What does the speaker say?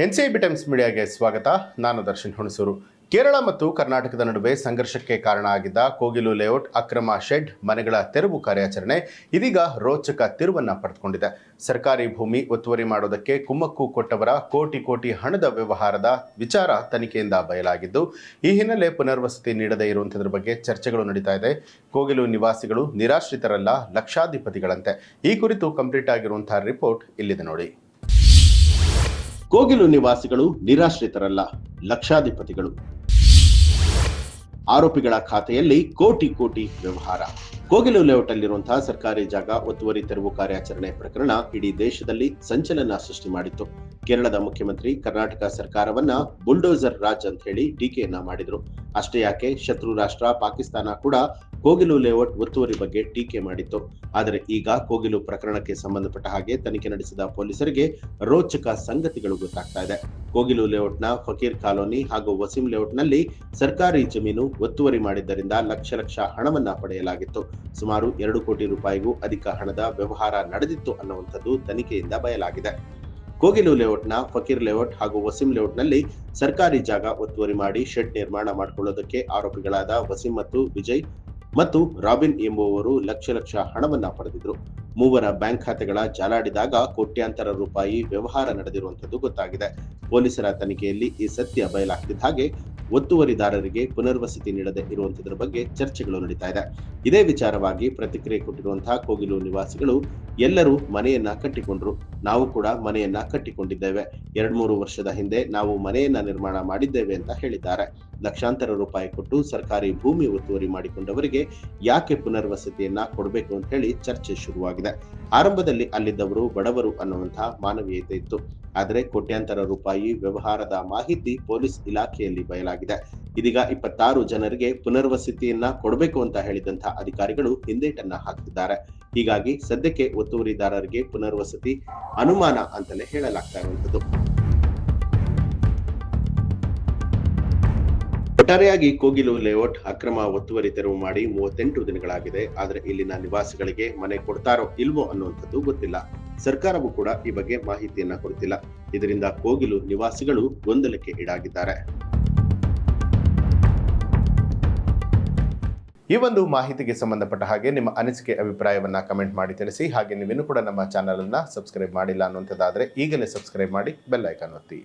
N C B Times ಮೀಡಿಯಾಗೆ ಸ್ವಾಗತ. ನಾನು ದರ್ಶನ್ ಹುಣಸೂರು. ಕೇರಳ ಮತ್ತು ಕರ್ನಾಟಕದ ನಡುವೆ ಸಂಘರ್ಷಕ್ಕೆ ಕಾರಣ ಆಗಿದ್ದ ಕೋಗಿಲು ಲೇಔಟ್ ಅಕ್ರಮ ಶೆಡ್, ಮನೆಗಳ ತೆರವು ಕಾರ್ಯಾಚರಣೆ ಇದೀಗ ರೋಚಕ ತಿರುವನ್ನ ಪಡೆದುಕೊಂಡಿದೆ. ಸರ್ಕಾರಿ ಭೂಮಿ ಒತ್ತುವರಿ ಮಾಡೋದಕ್ಕೆ ಕುಮ್ಮಕ್ಕು ಕೊಟ್ಟವರ ಕೋಟಿ ಕೋಟಿ ಹಣದ ವ್ಯವಹಾರದ ವಿಚಾರ ತನಿಖೆಯಿಂದ ಬಯಲಾಗಿದ್ದು, ಈ ಹಿನ್ನೆಲೆ ಪುನರ್ವಸತಿ ನೀಡದೇ ಇರುವಂಥದ್ರ ಬಗ್ಗೆ ಚರ್ಚೆಗಳು ನಡೀತಾ ಇದೆ. ಕೋಗಿಲು ನಿವಾಸಿಗಳು ನಿರಾಶ್ರಿತರಲ್ಲ ಲಕ್ಷಾಧಿಪತಿಗಳಂತೆ. ಈ ಕುರಿತು ಕಂಪ್ಲೀಟ್ ಆಗಿರುವಂತಹ ರಿಪೋರ್ಟ್ ಇಲ್ಲಿದೆ ನೋಡಿ. ಕೋಗಿಲು ನಿವಾಸಿಗಳು ನಿರಾಶ್ರಿತರಲ್ಲ, ಲಕ್ಷಾಧಿಪತಿಗಳು. ಆರೋಪಿಗಳ ಖಾತೆಯಲ್ಲಿ ಕೋಟಿ ಕೋಟಿ ವ್ಯವಹಾರ. ಕೋಗಿಲು ಲೇಔಟ್ನಲ್ಲಿರುವಂತಹ ಸರ್ಕಾರಿ ಜಾಗ ಒತ್ತುವರಿ ತೆರವು ಕಾರ್ಯಾಚರಣೆ ಪ್ರಕರಣ ಇಡೀ ದೇಶದಲ್ಲಿ ಸಂಚಲನ ಸೃಷ್ಟಿ ಮಾಡಿತ್ತು. ಕೇರಳದ ಮುಖ್ಯಮಂತ್ರಿ ಕರ್ನಾಟಕ ಸರ್ಕಾರವನ್ನ ಬುಲ್ಡೋಸರ್ ರಾಜ್ ಅಂತ ಹೇಳಿ ಟೀಕೆಯನ್ನ ಮಾಡಿದ್ರು. ಅಷ್ಟೇ ಯಾಕೆ, ಶತ್ರು ರಾಷ್ಟ್ರ ಪಾಕಿಸ್ತಾನ ಕೂಡ ಕೋಗಿಲು ಲೇಔಟ್ ಒತ್ತುವರಿ ಬಗ್ಗೆ ಟೀಕೆ ಮಾಡಿತ್ತು. ಆದರೆ ಈಗ ಕೋಗಿಲು ಪ್ರಕರಣಕ್ಕೆ ಸಂಬಂಧಪಟ್ಟ ಹಾಗೆ ತನಿಖೆ ನಡೆಸಿದ ಪೊಲೀಸರಿಗೆ ರೋಚಕ ಸಂಗತಿಗಳು ಗೊತ್ತಾಗ್ತಾ ಇದೆ. ಕೋಗಿಲು ಲೇಔಟ್ನ ಫಕೀರ್ ಕಾಲೋನಿ ಹಾಗೂ ವಸೀಂ ಲೇಔಟ್ನಲ್ಲಿ ಸರ್ಕಾರಿ ಜಮೀನು ಒತ್ತುವರಿ ಮಾಡಿದ್ದರಿಂದ ಲಕ್ಷ ಲಕ್ಷ ಹಣವನ್ನ ಪಡೆಯಲಾಗಿತ್ತು. ಸುಮಾರು ಎರಡು ಕೋಟಿ ರೂಪಾಯಿಗೂ ಅಧಿಕ ಹಣದ ವ್ಯವಹಾರ ನಡೆದಿತ್ತು ಅನ್ನುವಂಥದ್ದು ತನಿಖೆಯಿಂದ ಬಯಲಾಗಿದೆ. ಕೋಗಿಲು ಲೇಔಟ್ನ ಫಕೀರ್ ಲೇಔಟ್ ಹಾಗೂ ವಸೀಂ ಲೇಔಟ್ನಲ್ಲಿ ಸರ್ಕಾರಿ ಜಾಗ ಒತ್ತುವರಿ ಮಾಡಿ ಶೆಡ್ ನಿರ್ಮಾಣ ಮಾಡಿಕೊಳ್ಳೋದಕ್ಕೆ ಆರೋಪಿಗಳಾದ ವಸೀಂ ಮತ್ತು ವಿಜಯ್ ಮತ್ತು ರಾಬಿನ್ ಎಂಬುವವರು ಲಕ್ಷ ಲಕ್ಷ ಹಣವನ್ನ ಪಡೆದಿದ್ರು. ಮೂವರ ಬ್ಯಾಂಕ್ ಖಾತೆಗಳ ಜಾಲಾಡಿದಾಗ ಕೋಟ್ಯಾಂತರ ರೂಪಾಯಿ ವ್ಯವಹಾರ ನಡೆದಿರುವಂತದ್ದು ಗೊತ್ತಾಗಿದೆ. ಪೊಲೀಸರ ತನಿಖೆಯಲ್ಲಿ ಈ ಸತ್ಯ ಬಯಲಾಗ್ತಿದ್ದ ಹಾಗೆ ಒತ್ತುವರಿದಾರರಿಗೆ ಪುನರ್ವಸತಿ ನೀಡದೆ ಇರುವಂತದ್ರ ಬಗ್ಗೆ ಚರ್ಚೆಗಳು ನಡೀತಾ ಇದೆ. ಇದೇ ವಿಚಾರವಾಗಿ ಪ್ರತಿಕ್ರಿಯೆ ಕೊಟ್ಟಿರುವಂತಹ ಕೋಗಿಲು ನಿವಾಸಿಗಳು ಎಲ್ಲರೂ ಮನೆಯನ್ನ ಕಟ್ಟಿಕೊಂಡ್ರು. ನಾವು ಕೂಡ ಮನೆಯನ್ನ ಕಟ್ಟಿಕೊಂಡಿದ್ದೇವೆ. ಎರಡ್ ಮೂರು ವರ್ಷದ ಹಿಂದೆ ನಾವು ಮನೆಯನ್ನ ನಿರ್ಮಾಣ ಮಾಡಿದ್ದೇವೆ ಅಂತ ಹೇಳಿದ್ದಾರೆ. ಲಕ್ಷಾಂತರ ರೂಪಾಯಿ ಕೊಟ್ಟು ಸರ್ಕಾರಿ ಭೂಮಿ ಒತ್ತುವರಿ ಮಾಡಿಕೊಂಡವರಿಗೆ ಯಾಕೆ ಪುನರ್ವಸತಿಯನ್ನ ಕೊಡಬೇಕು ಅಂತ ಹೇಳಿ ಚರ್ಚೆ ಶುರುವಾಗಿದೆ. ಆರಂಭದಲ್ಲಿ ಅಲ್ಲಿದ್ದವರು ಬಡವರು ಅನ್ನುವಂತಹ ಮಾನವೀಯತೆ ಇತ್ತು. ಆದರೆ ಕೋಟ್ಯಾಂತರ ರೂಪಾಯಿ ವ್ಯವಹಾರದ ಮಾಹಿತಿ ಪೊಲೀಸ್ ಇಲಾಖೆಯಲ್ಲಿ ಬಯಲಾಗಿದೆ. ಇದೀಗ ಇಪ್ಪತ್ತಾರು ಜನರಿಗೆ ಪುನರ್ವಸತಿಯನ್ನ ಕೊಡಬೇಕು ಅಂತ ಹೇಳಿದಂತಹ ಅಧಿಕಾರಿಗಳು ಹಿಂದೇಟನ್ನ ಹಾಕ್ತಿದ್ದಾರೆ ಹೀಗಾಗಿ ಸದ್ಯಕ್ಕೆ ಒತ್ತುವರಿದಾರರಿಗೆ ಪುನರ್ವಸತಿ ಅನುಮಾನ ಅಂತಲೇ ಹೇಳಲಾಗ್ತಾ ಇರುವಂತದ್ದು ಒಟ್ಟಾರೆಯಾಗಿ ಕೋಗಿಲು ಲೇಔಟ್ ಅಕ್ರಮ ಒತ್ತುವರಿ ತೆರವು ಮಾಡಿ ಮೂವತ್ತೆಂಟು ದಿನಗಳಾಗಿದೆ. ಆದರೆ ಇಲ್ಲಿನ ನಿವಾಸಿಗಳಿಗೆ ಮನೆ ಕೊಡ್ತಾರೋ ಇಲ್ವೋ ಅನ್ನುವಂಥದ್ದು ಗೊತ್ತಿಲ್ಲ. ಸರ್ಕಾರವು ಕೂಡ ಈ ಬಗ್ಗೆ ಮಾಹಿತಿಯನ್ನ ಕೊಡ್ತಿಲ್ಲ. ಇದರಿಂದ ಕೋಗಿಲು ನಿವಾಸಿಗಳು ಗೊಂದಲಕ್ಕೆ ಈಡಾಗಿದ್ದಾರೆ. ಈ ಒಂದು ಮಾಹಿತಿಗೆ ಸಂಬಂಧಪಟ್ಟ ಹಾಗೆ ನಿಮ್ಮ ಅನಿಸಿಕೆ, ಅಭಿಪ್ರಾಯವನ್ನು ಕಮೆಂಟ್ ಮಾಡಿ ತಿಳಿಸಿ. ಹಾಗೆ ನೀವಿನ್ನೂ ಕೂಡ ನಮ್ಮ ಚಾನಲನ್ನು ಸಬ್ಸ್ಕ್ರೈಬ್ ಮಾಡಿಲ್ಲ ಅನ್ನುವಂಥದ್ದಾದರೆ ಈಗಲೇ ಸಬ್ಸ್ಕ್ರೈಬ್ ಮಾಡಿ ಬೆಲ್ಲೈಕನ್ ಒತ್ತಿ.